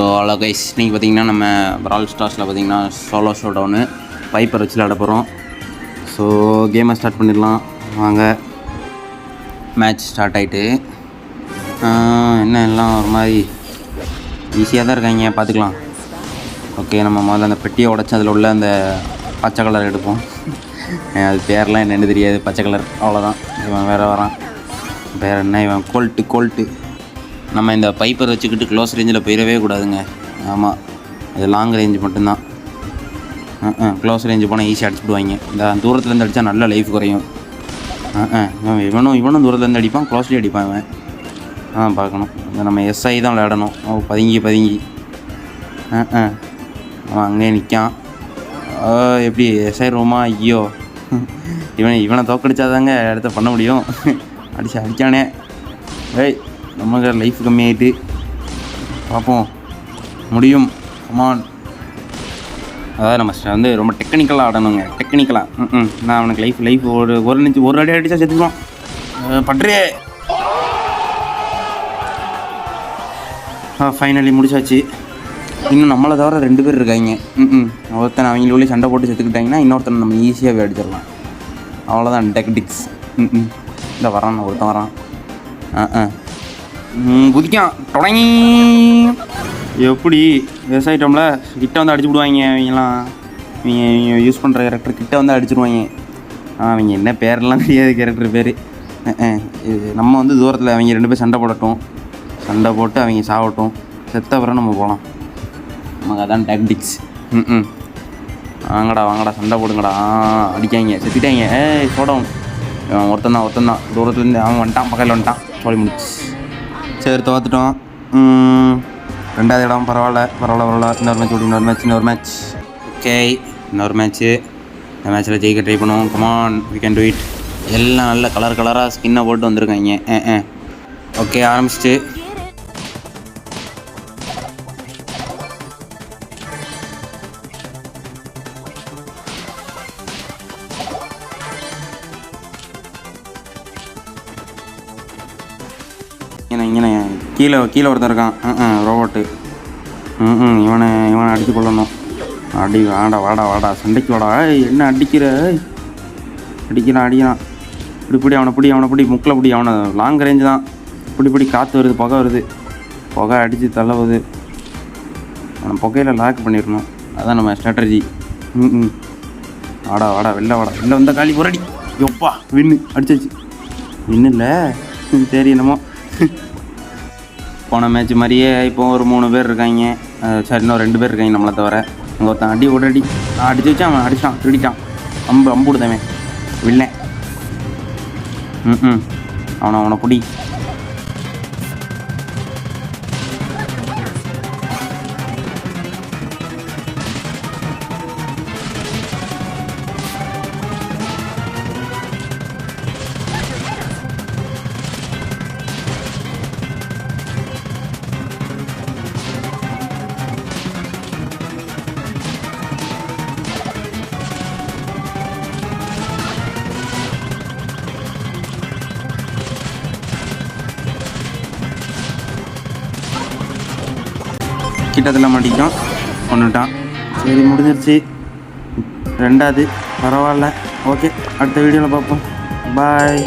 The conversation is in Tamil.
ஸோ அவ்வளோ கைஸ் நீங்கள் பார்த்தீங்கன்னா நம்ம ப்ரால் ஸ்டார்ஸில் பார்த்தீங்கன்னா சோலோ ஷோ டவுனு பைப்பர் வச்சு விளாட போகிறோம் ஸோ கேமை ஸ்டார்ட் பண்ணிடலாம். வாங்க. மேட்ச் ஸ்டார்ட் ஆகிட்டு என்ன எல்லாம் ஒரு மாதிரி ஈஸியாக தான் இருக்காங்க. பார்த்துக்கலாம் ஓகே நம்ம முதல்ல அந்த பெட்டியை உடச்சி அதில் உள்ள அந்த பச்சை கலர் எடுப்போம். அது பேர்லாம் என்னென்னு தெரியாது. பச்சை கலர் அவ்வளோதான் இவன் வேறு வரான். வேறு என்ன இவன்? கோல்ட்டு கோல்ட்டு நம்ம இந்த பைப்பர் வச்சுக்கிட்டு க்ளோஸ் ரேஞ்சில் போயிடவே கூடாதுங்க. ஆமாம் அது லாங் ரேஞ்சு மட்டும்தான். க்ளோஸ் ரேஞ்சு போனால் ஈஸியாக அடிச்சுடுவாங்க இந்த தூரத்துலேருந்து அடித்தா நல்ல லைஃப் குறையும். ஆ ஆ இவனும் இவனும் தூரத்துலேருந்து அடிப்பான் க்ளோஸ்லேயே அடிப்பான் இவன். ஆ பார்க்கணும். இந்த நம்ம எஸ்ஐ தான் விளையாடணும். ஓ பதுங்கி பதுங்கி. ஆ ஆ. அவன் அங்கேயே நிற்கான். எப்படி எஸ்ஐ ரூமா? ஐயோ. இவன் இவனை தோக்கடிச்சாதாங்க அடுத்த பண்ண முடியும். அடிச்சு அடிச்சானே. ஏய் நமக்கு லைஃப் கம்மியாயிட்டு பார்ப்போம். முடியும். கமான் அதாவது நம்ம வந்து ரொம்ப டெக்னிக்கலாக ஆடணுங்க. டெக்னிக்கலாக ம் ம். நான் அவனுக்கு லைஃப் லைஃப் ஒரு ஒரு நிமிஷம் ஒரு அடி அடித்தா செத்துக்குவான் பட்ரே ஃபைனலி முடிச்சாச்சு. இன்னும் நம்மளை தவிர ரெண்டு பேர் இருக்காங்க ம் ம். ஒருத்தன் அவங்களுக்குள்ளே சண்டை போட்டு செத்துக்கிட்டாங்கன்னா இன்னொருத்தனை நம்ம ஈஸியாகவே அடிச்சிடலாம் அவ்வளோதான் டெக்டிக்ஸ் ம் ம். இந்த வரான் ஒருத்தன் வரான். ஆ ஆ ம், குதிக்கான் தொடங்கி. எப்படி? விவசாயிட்டோம்ல கிட்ட வந்து அடிச்சு விடுவாங்க அவங்கலாம் இவங்க இவங்க யூஸ் பண்ணுற கேரக்டர் கிட்ட வந்து அடிச்சிடுவாங்க ஆ அவங்க என்ன பேரெல்லாம் தெரியாது கேரக்டர் பேர். நம்ம வந்து தூரத்தில் அவங்க ரெண்டு பேர் சண்டை போடட்டும். சண்டை போட்டு அவங்க சாவட்டும். செத்த அப்புறம் நம்ம போகலாம் நமக்கு அதான் டாக்டிக்ஸ் ம் ம். வாங்கடா வாங்கடா சண்டை போடுங்கடா. அடிக்காங்க செத்துட்டாங்க. ஏய் சோடம் இவன் ஒருத்தன் தான் ஒருத்தன் தான். தூரத்துலேருந்து அவன் வந்துட்டான் பக்கத்தில் வந்துட்டான். சொல்லி முடிச்சு சரி தோத்துட்டோம். ரெண்டாவது இடம் பரவாயில்ல பரவாயில்ல பரவாயில்ல. இன்னொரு மேட்ச் இன்னொரு மேட்ச் இன்னொரு மேட்ச் ஓகே இன்னொரு மேட்ச்சு இந்த மேட்ச்சில் ஜெயிக்க ட்ரை பண்ணுவோம். Come on we can do it எல்லாம் நல்ல கலர் கலராக ஸ்கின்னை போட்டு வந்திருக்காங்க. ஆ ஆ ஓகே ஆரம்பிச்சிட்டு இங்கே இங்கே கீழே கீழே ஒருத்தன் இருக்கான். ரோபோட்டு ம் ம் இவனை இவனை அடித்து கொள்ளணும் அடி வாடா வாடா வாடா. சண்டைக்கு வாடா. என்ன அடிக்கிற? அடிக்கிறான் அடிக்கிறான். இப்படி பிடி அவனை பிடி அவனை பிடி. முக்கில் பிடி அவனை லாங் ரேஞ்சு தான். இப்படி பிடி காற்று வருது புகை வருது. புகை அடித்து தள்ளவுது. அவனை புகையில் லாக் பண்ணிடணும். அதான் நம்ம ஸ்ட்ராட்டஜி ம் ம். வாடா வாடா வெளில வாடா. வெளில வந்தால் காலி ஒரு அடி எப்பா வின்னு அடிச்சாச்சு. வின்னு இல்லை சரி என்னமோ. போன மேட்ச் மாதிரியே இப்போ ஒரு மூணு பேர் இருக்காங்க. சரி இன்னும் ரெண்டு பேர் இருக்காங்க நம்மளை தவிர. அங்கே ஒருத்தன் அடி உடடி நான் அடிச்சு வச்சு அவன் அடிச்சான் திருடிட்டான். அம்பு அம்பு விடுத்தவன் வில்லேன். ம் ம் அவனை அவனை பிடி. கிட்டத்தில் மாட்டிக்கும் ஒன்றுட்டான் சரி முடிஞ்சிருச்சு. ரெண்டாவது. பரவாயில்ல. ஓகே அடுத்த வீடியோவில் பார்ப்போம். பாய்